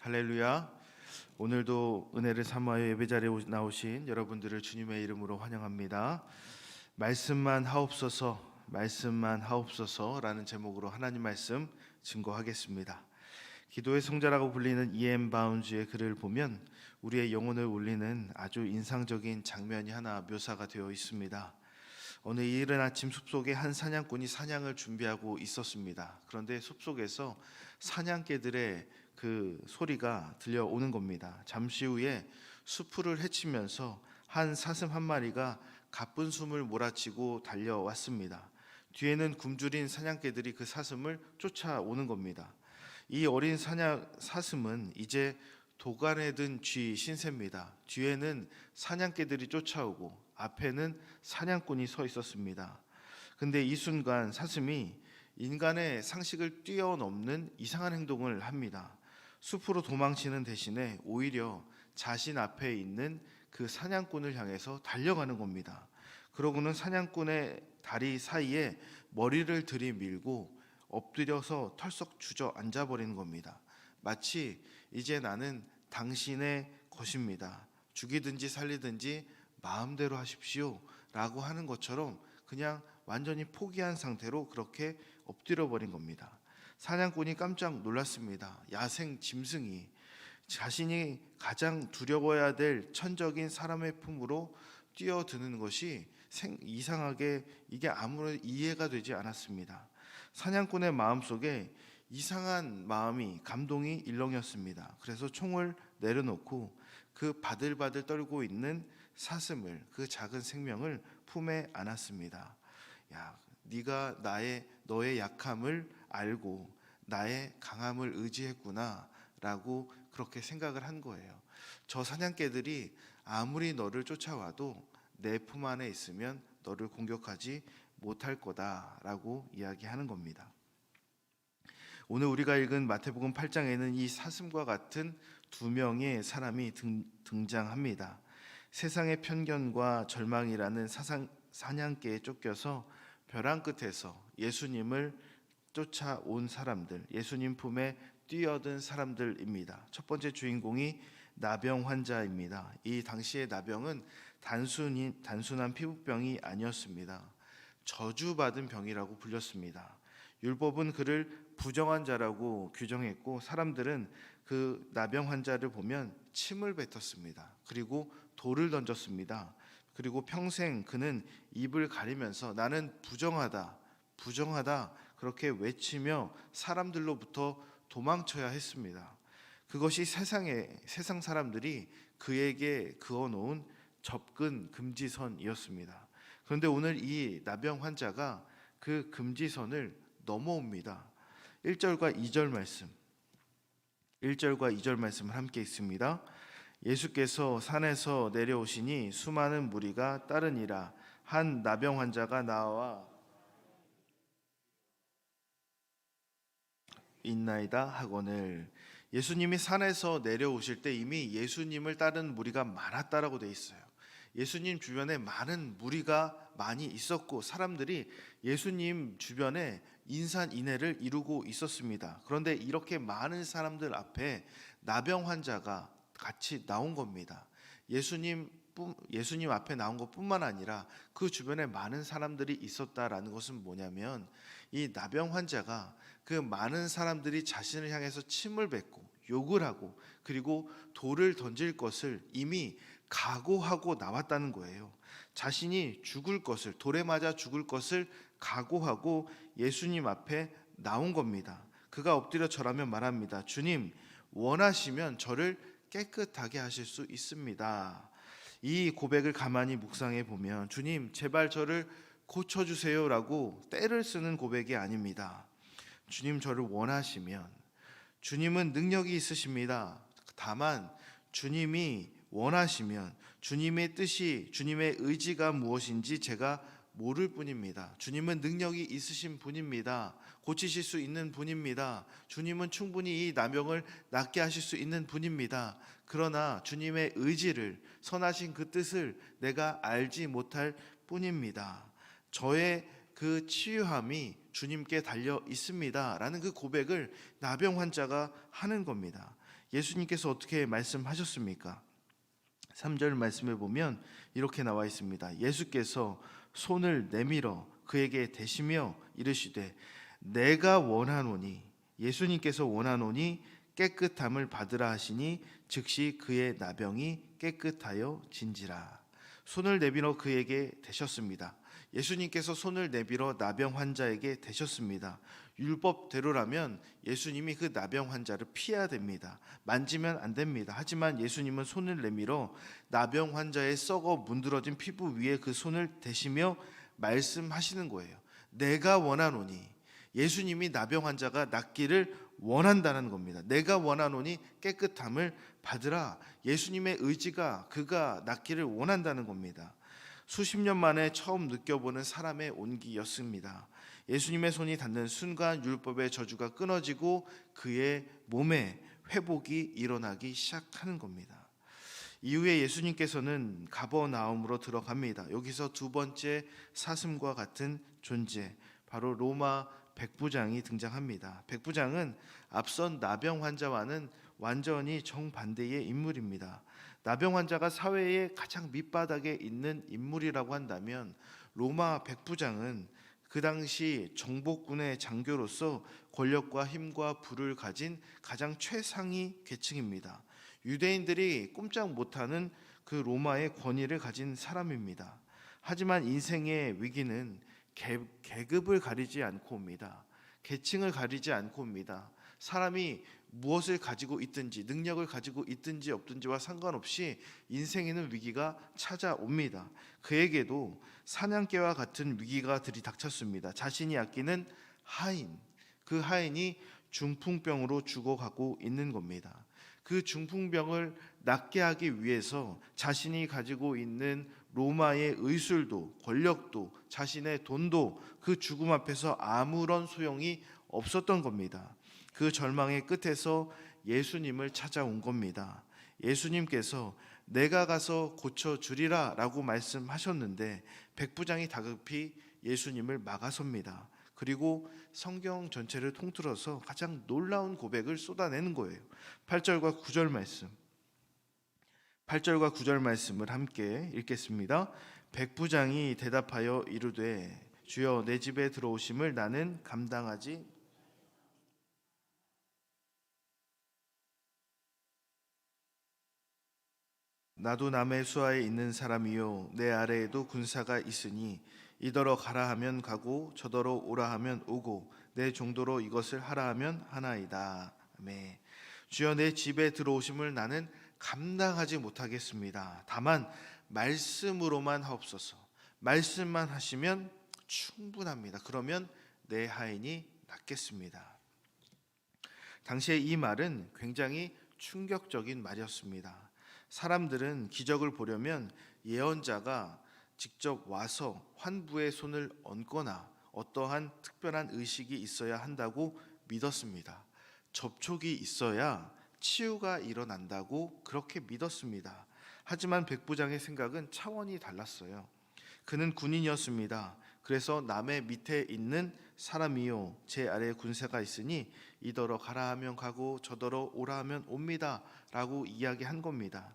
할렐루야. 오늘도 은혜를 삼아여 예배 자리에 오- 나오신 여러분들을 주님의 이름으로 환영합니다. 말씀만 하옵소서, 말씀만 하옵소서라는 제목으로 하나님 말씀 증거하겠습니다. 기도의 성자라고 불리는 이엠 바운즈의 글을 보면 우리의 영혼을 울리는 아주 인상적인 장면이 하나 묘사가 되어 있습니다. 어느 이른 아침 숲속에 한 사냥꾼이 사냥을 준비하고 있었습니다. 그런데 숲속에서 사냥개들의 그 소리가 들려오는 겁니다. 잠시 후에 수풀을 헤치면서 한 사슴 한 마리가 가쁜 숨을 몰아치고 달려왔습니다. 뒤에는 굶주린 사냥개들이 그 사슴을 쫓아오는 겁니다. 이 어린 사냥 사슴은 이제 도간에 든 쥐 신세입니다. 뒤에는 사냥개들이 쫓아오고 앞에는 사냥꾼이 서 있었습니다. 근데 이 순간 사슴이 인간의 상식을 뛰어넘는 이상한 행동을 합니다. 숲으로 도망치는 대신에 오히려 자신 앞에 있는 그 사냥꾼을 향해서 달려가는 겁니다. 그러고는 사냥꾼의 다리 사이에 머리를 들이밀고 엎드려서 털썩 주저앉아 버리는 겁니다. 마치 이제 나는 당신의 것입니다. 죽이든지 살리든지 마음대로 하십시오 라고 하는 것처럼 그냥 완전히 포기한 상태로 그렇게 엎드려 버린 겁니다. 사냥꾼이 깜짝 놀랐습니다. 야생 짐승이 자신이 가장 두려워야 될 천적인 사람의 품으로 뛰어드는 것이 생, 이상하게 이게 아무런 이해가 되지 않았습니다. 사냥꾼의 마음속에 이상한 마음이 감동이 일렁였습니다. 그래서 총을 내려놓고 그 바들바들 떨고 있는 사슴을 그 작은 생명을 품에 안았습니다. 야, 네가 나의 너의 약함을 알고 나의 강함을 의지했구나라고 그렇게 생각을 한 거예요. 저 사냥개들이 아무리 너를 쫓아와도 내 품 안에 있으면 너를 공격하지 못할 거다라고 이야기하는 겁니다. 오늘 우리가 읽은 마태복음 8장에는 이 사슴과 같은 두 명의 사람이 등, 등장합니다. 세상의 편견과 절망이라는 사상, 사냥개에 쫓겨서 벼랑 끝에서 예수님을 쫓아온 사람들, 예수님 품에 뛰어든 사람들입니다. 첫 번째 주인공이 나병 환자입니다. 이 당시의 나병은 단순히 단순한 피부병이 아니었습니다. 저주받은 병이라고 불렸습니다. 율법은 그를 부정한 자라고 규정했고 사람들은 그 나병 환자를 보면 침을 뱉었습니다. 그리고 돌을 던졌습니다. 그리고 평생 그는 입을 가리면서 나는 부정하다, 부정하다 그렇게 외치며 사람들로부터 도망쳐야 했습니다. 그것이 세상에 세상 사람들이 그에게 그어 놓은 접근 금지선이었습니다. 그런데 오늘 이 나병 환자가 그 금지선을 넘어옵니다. 1절과 2절 말씀. 1절과 2절 말씀을 함께 있습니다. 예수께서 산에서 내려오시니 수많은 무리가 따르니라 한 나병 환자가 나와 있나이다 하거늘 예수님이 산에서 내려오실 때 이미 예수님을 따른 무리가 많았다라고 돼 있어요. 예수님 주변에 많은 무리가 많이 있었고 사람들이 예수님 주변에 인산인해를 이루고 있었습니다. 그런데 이렇게 많은 사람들 앞에 나병 환자가 같이 나온 겁니다. 예수님 예수님 앞에 나온 것뿐만 아니라 그 주변에 많은 사람들이 있었다라는 것은 뭐냐면 이 나병 환자가 그 많은 사람들이 자신을 향해서 침을 뱉고 욕을 하고 그리고 돌을 던질 것을 이미 각오하고 나왔다는 거예요. 자신이 죽을 것을 돌에 맞아 죽을 것을 각오하고 예수님 앞에 나온 겁니다. 그가 엎드려 절하며 말합니다. 주님 원하시면 저를 깨끗하게 하실 수 있습니다. 이 고백을 가만히 묵상해 보면 주님 제발 저를 고쳐 주세요라고 때를 쓰는 고백이 아닙니다. 주님 저를 원하시면 주님은 능력이 있으십니다. 다만 주님이 원하시면 주님의 뜻이 주님의 의지가 무엇인지 제가 모를 뿐입니다. 주님은 능력이 있으신 분입니다. 고치실 수 있는 분입니다. 주님은 충분히 이 나병을 낫게 하실 수 있는 분입니다. 그러나 주님의 의지를 선하신 그 뜻을 내가 알지 못할 뿐입니다. 저의 그 치유함이 주님께 달려 있습니다 라는 그 고백을 나병 환자가 하는 겁니다. 예수님께서 어떻게 말씀하셨습니까? 3절 말씀에 보면 이렇게 나와 있습니다. 예수께서 손을 내밀어 그에게 대시며 이르시되 내가 원하노니 예수님께서 원하노니 깨끗함을 받으라 하시니 즉시 그의 나병이 깨끗하여 진지라. 손을 내밀어 그에게 대셨습니다. 예수님께서 손을 내밀어 나병 환자에게 대셨습니다. 율법대로라면 예수님이 그 나병 환자를 피해야 됩니다. 만지면 안 됩니다. 하지만 예수님은 손을 내밀어 나병 환자의 썩어 문드러진 피부 위에 그 손을 대시며 말씀하시는 거예요. 내가 원하노니 예수님이 나병 환자가 낫기를 원한다는 겁니다. 내가 원하노니 깨끗함을 받으라. 예수님의 의지가 그가 낫기를 원한다는 겁니다. 수십 년 만에 처음 느껴보는 사람의 온기였습니다. 예수님의 손이 닿는 순간 율법의 저주가 끊어지고 그의 몸에 회복이 일어나기 시작하는 겁니다. 이후에 예수님께서는 가버나움으로 들어갑니다. 여기서 두 번째 사슴과 같은 존재, 바로 로마 백부장이 등장합니다. 백부장은 앞선 나병 환자와는 완전히 정반대의 인물입니다. 나병 환자가 사회의 가장 밑바닥에 있는 인물이라고 한다면 로마 백부장은 그 당시 정복군의 장교로서 권력과 힘과 부를 가진 가장 최상위 계층입니다. 유대인들이 꼼짝 못하는 그 로마의 권위를 가진 사람입니다. 하지만 인생의 위기는 계, 계급을 가리지 않고 옵니다. 계층을 가리지 않고 옵니다. 사람이 무엇을 가지고 있든지 능력을 가지고 있든지 없든지와 상관없이 인생에는 위기가 찾아옵니다. 그에게도 사냥개와 같은 위기가 들이닥쳤습니다. 자신이 아끼는 하인, 그 하인이 중풍병으로 죽어가고 있는 겁니다. 그 중풍병을 낫게 하기 위해서 자신이 가지고 있는 로마의 의술도 권력도 자신의 돈도 그 죽음 앞에서 아무런 소용이 없었던 겁니다. 그 절망의 끝에서 예수님을 찾아온 겁니다. 예수님께서 내가 가서 고쳐 주리라 라고 말씀하셨는데 백부장이 다급히 예수님을 막아섭니다. 그리고 성경 전체를 통틀어서 가장 놀라운 고백을 쏟아내는 거예요. 8절과 9절 말씀. 8절과 9절 말씀을 함께 읽겠습니다. 백부장이 대답하여 이르되 주여 내 집에 들어오심을 나는 감당하지 나도 남의 수하에 있는 사람이요 내 아래에도 군사가 있으니 이더러 가라 하면 가고 저더러 오라 하면 오고 내 정도로 이것을 하라 하면 하나이다. 아멘. 주여 내 집에 들어오심을 나는 감당하지 못하겠습니다. 다만 말씀으로만 하옵소서. 말씀만 하시면 충분합니다. 그러면 내 하인이 낫겠습니다. 당시에 이 말은 굉장히 충격적인 말이었습니다. 사람들은 기적을 보려면 예언자가 직접 와서 환부의 손을 얹거나 어떠한 특별한 의식이 있어야 한다고 믿었습니다. 접촉이 있어야 치유가 일어난다고 그렇게 믿었습니다. 하지만 백부장의 생각은 차원이 달랐어요. 그는 군인이었습니다. 그래서 남의 밑에 있는 사람이요 제 아래에 군사가 있으니 이더러 가라 하면 가고 저더러 오라 하면 옵니다라고 이야기한 겁니다.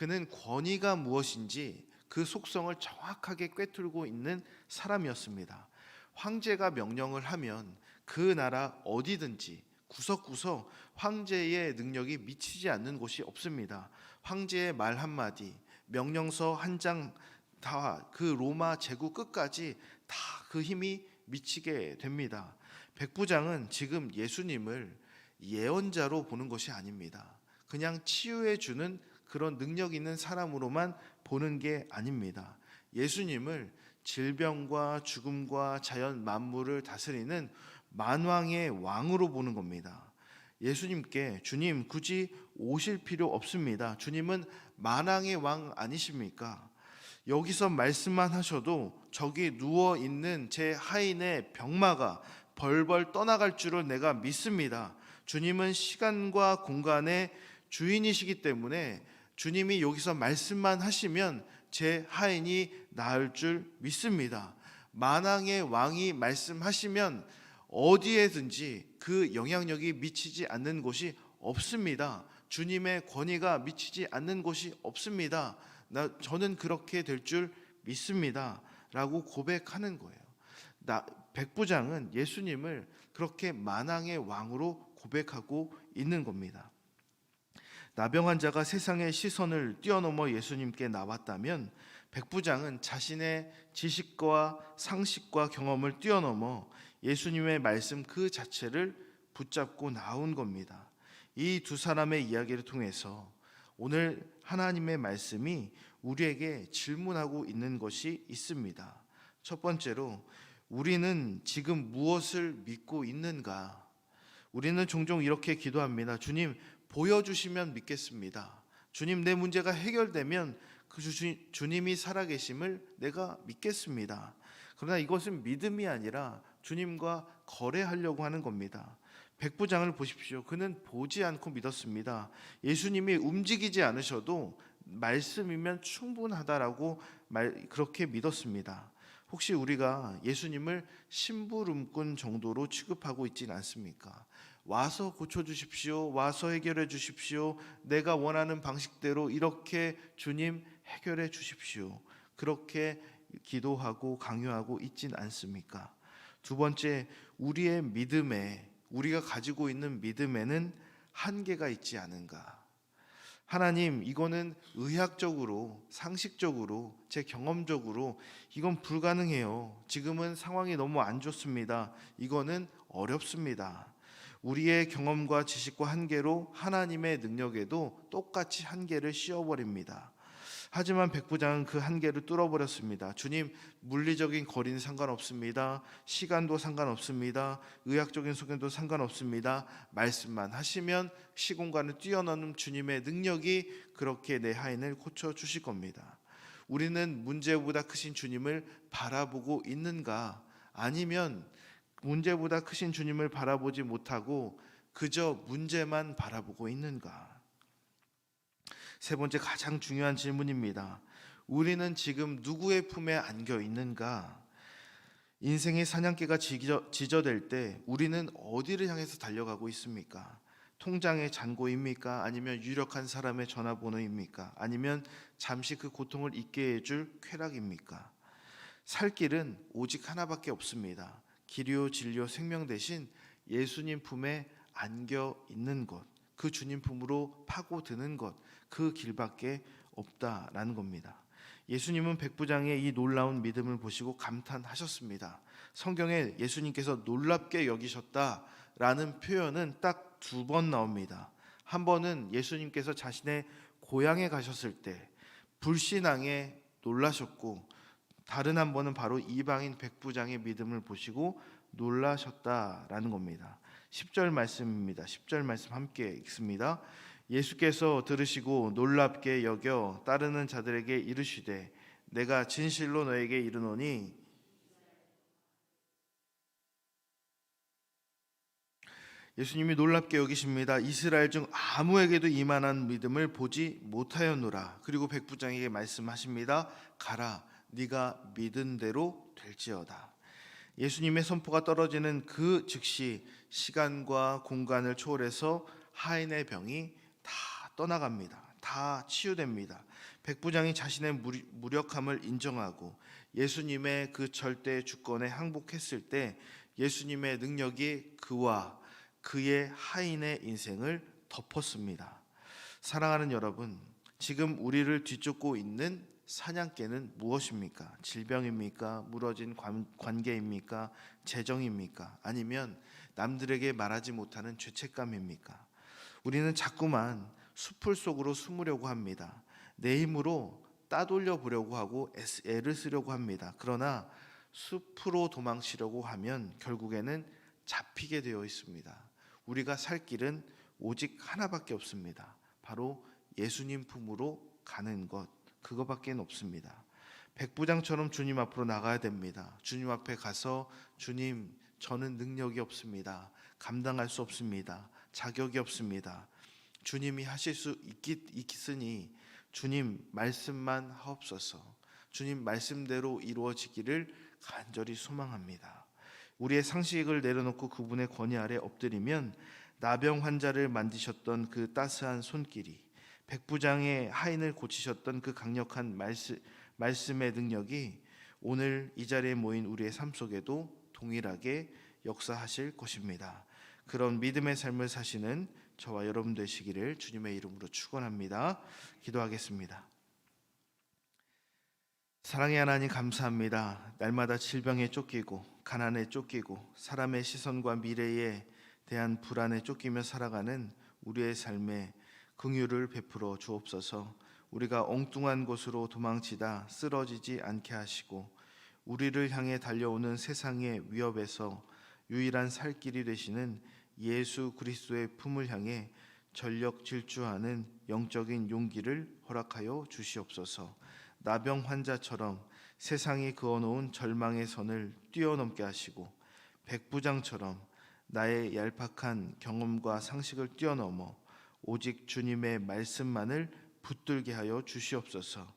그는 권위가 무엇인지 그 속성을 정확하게 꿰뚫고 있는 사람이었습니다. 황제가 명령을 하면 그 나라 어디든지 구석구석 황제의 능력이 미치지 않는 곳이 없습니다. 황제의 말 한마디, 명령서 한 장 다 그 로마 제국 끝까지 다 그 힘이 미치게 됩니다. 백부장은 지금 예수님을 예언자로 보는 것이 아닙니다. 그냥 치유해 주는 그런 능력 있는 사람으로만 보는 게 아닙니다. 예수님을 질병과 죽음과 자연 만물을 다스리는 만왕의 왕으로 보는 겁니다. 예수님께 주님 굳이 오실 필요 없습니다. 주님은 만왕의 왕 아니십니까? 여기서 말씀만 하셔도 저기 누워 있는 제 하인의 병마가 벌벌 떠나갈 줄을 내가 믿습니다. 주님은 시간과 공간의 주인이시기 때문에 주님이 여기서 말씀만 하시면 제 하인이 나을 줄 믿습니다. 만왕의 왕이 말씀하시면 어디에든지 그 영향력이 미치지 않는 곳이 없습니다. 주님의 권위가 미치지 않는 곳이 없습니다. 나 저는 그렇게 될 줄 믿습니다 라고 고백하는 거예요. 나 백부장은 예수님을 그렇게 만왕의 왕으로 고백하고 있는 겁니다. 나병 환자가 세상의 시선을 뛰어넘어 예수님께 나왔다면 백부장은 자신의 지식과 상식과 경험을 뛰어넘어 예수님의 말씀 그 자체를 붙잡고 나온 겁니다. 이 두 사람의 이야기를 통해서 오늘 하나님의 말씀이 우리에게 질문하고 있는 것이 있습니다. 첫 번째로 우리는 지금 무엇을 믿고 있는가? 우리는 종종 이렇게 기도합니다. 주님, 보여주시면 믿겠습니다. 주님, 내 문제가 해결되면 그 주, 주님이 살아계심을 내가 믿겠습니다. 그러나 이것은 믿음이 아니라 주님과 거래하려고 하는 겁니다. 백부장을 보십시오. 그는 보지 않고 믿었습니다. 예수님이 움직이지 않으셔도 말씀이면 충분하다라고 말, 그렇게 믿었습니다. 혹시 우리가 예수님을 심부름꾼 정도로 취급하고 있지는 않습니까? 와서 고쳐 주십시오. 와서 해결해 주십시오. 내가 원하는 방식대로 이렇게 주님 해결해 주십시오. 그렇게 기도하고 강요하고 있진 않습니까? 두 번째, 우리의 믿음에 우리가 가지고 있는 믿음에는 한계가 있지 않은가? 하나님, 이거는 의학적으로, 상식적으로, 제 경험적으로 이건 불가능해요. 지금은 상황이 너무 안 좋습니다. 이거는 어렵습니다. 우리의 경험과 지식과 한계로 하나님의 능력에도 똑같이 한계를 씌워버립니다. 하지만 백부장은 그 한계를 뚫어버렸습니다. 주님, 물리적인 거리는 상관없습니다. 시간도 상관없습니다. 의학적인 소견도 상관없습니다. 말씀만 하시면 시공간을 뛰어넘는 주님의 능력이 그렇게 내 하인을 고쳐 주실 겁니다. 우리는 문제보다 크신 주님을 바라보고 있는가? 아니면 문제보다 크신 주님을 바라보지 못하고 그저 문제만 바라보고 있는가? 세 번째 가장 중요한 질문입니다. 우리는 지금 누구의 품에 안겨 있는가? 인생의 사냥개가 지저, 지저 될 때 우리는 어디를 향해서 달려가고 있습니까? 통장의 잔고입니까? 아니면 유력한 사람의 전화번호입니까? 아니면 잠시 그 고통을 잊게 해줄 쾌락입니까? 살 길은 오직 하나밖에 없습니다. 길이요 진리요 생명 대신 예수님 품에 안겨 있는 것, 그 주님 품으로 파고드는 것, 그 길밖에 없다라는 겁니다. 예수님은 백부장의 이 놀라운 믿음을 보시고 감탄하셨습니다. 성경에 예수님께서 놀랍게 여기셨다라는 표현은 딱 두 번 나옵니다. 한 번은 예수님께서 자신의 고향에 가셨을 때 불신앙에 놀라셨고 다른 한 번은 바로 이방인 백부장의 믿음을 보시고 놀라셨다라는 겁니다. 10절 말씀입니다. 10절 말씀 함께 읽습니다. 예수께서 들으시고 놀랍게 여겨 따르는 자들에게 이르시되 내가 진실로 너에게 이르노니 예수님이 놀랍게 여기십니다. 이스라엘 중 아무에게도 이만한 믿음을 보지 못하였노라. 그리고 백부장에게 말씀하십니다. 가라, 네가 믿은 대로 될지어다. 예수님의 선포가 떨어지는 그 즉시 시간과 공간을 초월해서 하인의 병이 다 떠나갑니다. 다 치유됩니다. 백부장이 자신의 무력함을 인정하고 예수님의 그 절대 주권에 항복했을 때 예수님의 능력이 그와 그의 하인의 인생을 덮었습니다. 사랑하는 여러분, 지금 우리를 뒤쫓고 있는 사냥개는 무엇입니까? 질병입니까? 무너진 관, 관계입니까? 재정입니까? 아니면 남들에게 말하지 못하는 죄책감입니까? 우리는 자꾸만 수풀 속으로 숨으려고 합니다. 내 힘으로 따돌려 보려고 하고 애를 쓰려고 합니다. 그러나 숲으로 도망치려고 하면 결국에는 잡히게 되어 있습니다. 우리가 살 길은 오직 하나밖에 없습니다. 바로 예수님 품으로 가는 것. 그거밖에 없습니다. 백부장처럼 주님 앞으로 나가야 됩니다. 주님 앞에 가서 주님 저는 능력이 없습니다. 감당할 수 없습니다. 자격이 없습니다. 주님이 하실 수 있기, 있으니 주님 말씀만 하옵소서. 주님 말씀대로 이루어지기를 간절히 소망합니다. 우리의 상식을 내려놓고 그분의 권위 아래 엎드리면 나병 환자를 만드셨던 그 따스한 손길이 백부장의 하인을 고치셨던 그 강력한 말씀, 말씀의 능력이 오늘 이 자리에 모인 우리의 삶 속에도 동일하게 역사하실 것입니다. 그런 믿음의 삶을 사시는 저와 여러분 되시기를 주님의 이름으로 축원합니다. 기도하겠습니다. 사랑의 하나님 감사합니다. 날마다 질병에 쫓기고 가난에 쫓기고 사람의 시선과 미래에 대한 불안에 쫓기며 살아가는 우리의 삶에 긍휼을 베풀어 주옵소서. 우리가 엉뚱한 곳으로 도망치다 쓰러지지 않게 하시고 우리를 향해 달려오는 세상의 위협에서 유일한 살 길이 되시는 예수 그리스도의 품을 향해 전력 질주하는 영적인 용기를 허락하여 주시옵소서. 나병 환자처럼 세상이 그어놓은 절망의 선을 뛰어넘게 하시고 백부장처럼 나의 얄팍한 경험과 상식을 뛰어넘어 오직 주님의 말씀만을 붙들게 하여 주시옵소서.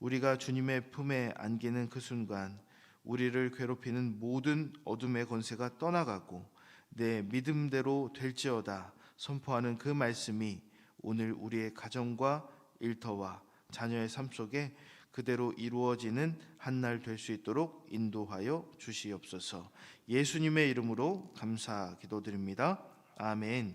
우리가 주님의 품에 안기는 그 순간 우리를 괴롭히는 모든 어둠의 권세가 떠나가고 내 믿음대로 될지어다 선포하는 그 말씀이 오늘 우리의 가정과 일터와 자녀의 삶 속에 그대로 이루어지는 한 날 될 수 있도록 인도하여 주시옵소서. 예수님의 이름으로 감사 기도드립니다. 아멘.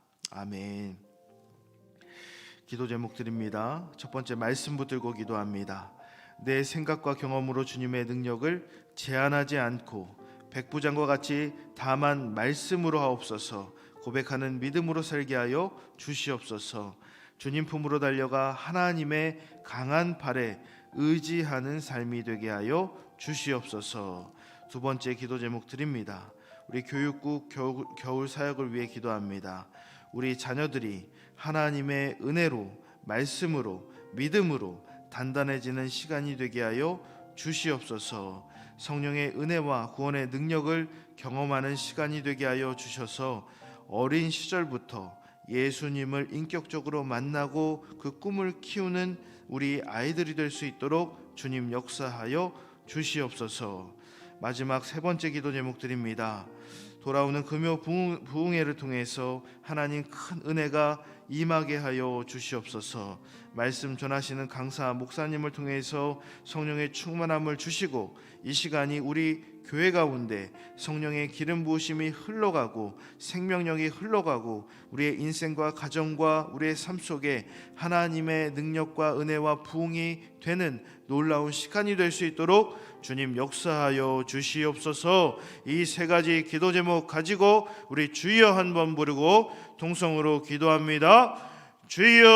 아멘. 기도 제목 드립니다. 첫 번째 말씀 붙들고 기도합니다. 내 생각과 경험으로 주님의 능력을 제한하지 않고 백부장과 같이 다만 말씀으로 하옵소서 고백하는 믿음으로 살게 하여 주시옵소서 주님 품으로 달려가 하나님의 강한 발에 의지하는 삶이 되게 하여 주시옵소서 두 번째 기도 제목 드립니다 우리 교육국 겨울, 겨울 사역을 위해 기도합니다 우리 자녀들이 하나님의 은혜로 말씀으로 믿음으로 단단해지는 시간이 되게 하여 주시옵소서. 성령의 은혜와 구원의 능력을 경험하는 시간이 되게 하여 주셔서 어린 시절부터 예수님을 인격적으로 만나고 그 꿈을 키우는 우리 아이들이 될 수 있도록 주님 역사하여 주시옵소서. 마지막 세 번째 기도 제목 드립니다. 돌아오는 금요 부흥, 부흥회를 통해서 하나님 큰 은혜가 임하게 하여 주시옵소서. 말씀 전하시는 강사 목사님을 통해서 성령의 충만함을 주시고 이 시간이 우리 교회 가운데 성령의 기름 부으심이 흘러가고 생명력이 흘러가고 우리의 인생과 가정과 우리의 삶 속에 하나님의 능력과 은혜와 부흥이 되는 놀라운 시간이 될 수 있도록 주님 역사하여 주시옵소서. 이 세 가지 기도 제목 가지고 우리 주여 한번 부르고 동성으로 기도합니다. 주여